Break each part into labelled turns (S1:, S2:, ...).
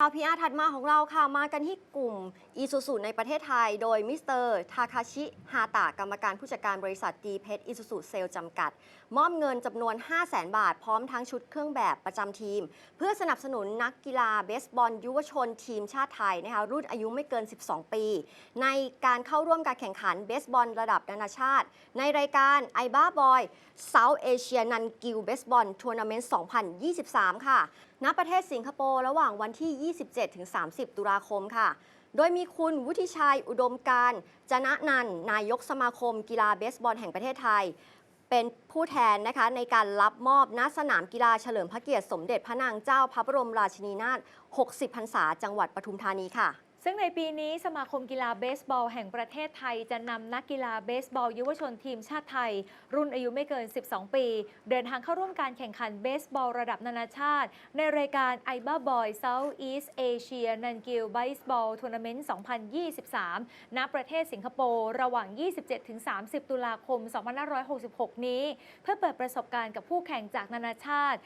S1: ข่าวพีอาร์ถัดมาของเราค่ะ มากันที่กลุ่มอีซูซูในประเทศไทย โดยมิสเตอร์ทาคาชิฮาตะกรรมการผู้จัดการบริษัทดีเพชรอีซูซูเซลจำกัด มอบเงินจำนวน 5 0 0แสนบาท พร้อมทั้งชุดเครื่องแบบประจำทีม เพื่อสนับสนุนนักกีฬาเบสบอลยุวชนทีมชาติไทยนะคะรุ่นอายุไม่เกิน 12 ปี ในการเข้าร่วมการแข่งขันเบสบอลระดับนานาชาติ ในรายการไอบ้าบอย South Asia Nan Gil Baseball Tournament 2023 ค่ะณประเทศสิงคโปร์ระหว่างวันที่27-30 ตุลาคมค่ะ โดยมีคุณวุฒิชัยอุดมการจนะนันนายกสมาคมกีฬาเบสบอลแห่งประเทศไทย เป็นผู้แทนนะคะในการรับมอบณสนามกีฬาเฉลิมพระเกียรติสมเด็จพระนางเจ้าพระบรมราชินีนาถ 60 พรรษาจังหวัดปทุมธานีค่ะ
S2: ซึ่งในปีนี้สมาคมกีฬาเบสบอลแห่งประเทศไทยจะนำนักกีฬาเบสบอลยุวชนทีมชาติไทย รุ่นอายุไม่เกิน 12 ปี เดินทางเข้าร่วมการแข่งขันเบสบอลระดับนานาชาติ ในรายการ i b a Boy South East Asia Nangil Baseball Tournament 2023 ณ ประเทศสิงคโปร์ระหว่าง 27-30 ตุลาคม 2566 นี้ เพื่อเปิดประสบการณ์กับผู้แข่งจากนานาชาติ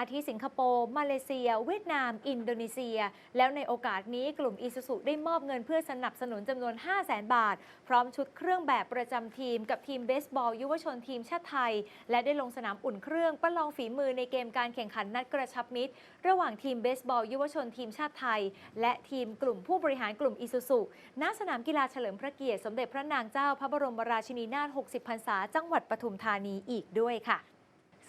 S2: อาทิสิงคโปร์ มาเลเซีย เวียดนาม อินโดนีเซีย แล้วในโอกาสนี้กลุ่มอีซูซูได้มอบเงินเพื่อสนับสนุนจำนวน 5 0 0แสนบาท พร้อมชุดเครื่องแบบประจำทีม กับทีมเบสบอล ยุวชนทีมชาติไทย และได้ลงสนามอุ่นเครื่องประลองฝีมือในเกมการแข่งขันนัดกระชับมิตร ระหว่างทีมเบสบอล ยุวชนทีมชาติไทย และทีมกลุ่มผู้บริหารกลุ่มอีซูซูณสนามกีฬาเฉลิมพระเกียรติสมเด็จพระนางเจ้าพระบรมราชินีนาถ 60 พรรษา จังหวัดปทุมธานีอีกด้วยค่ะ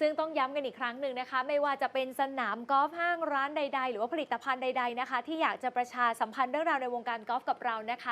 S2: ซึ่งต้องย้ำกันอีกครั้งหนึ่งนะคะ ไม่ว่าจะเป็นสนามกอล์ฟห้างร้านใด ๆ หรือว่าผลิตภัณฑ์ใด ๆนะคะ ที่อยากจะประชาสัมพันธ์เรื่องราวในวงการกอล์ฟกับเรานะคะ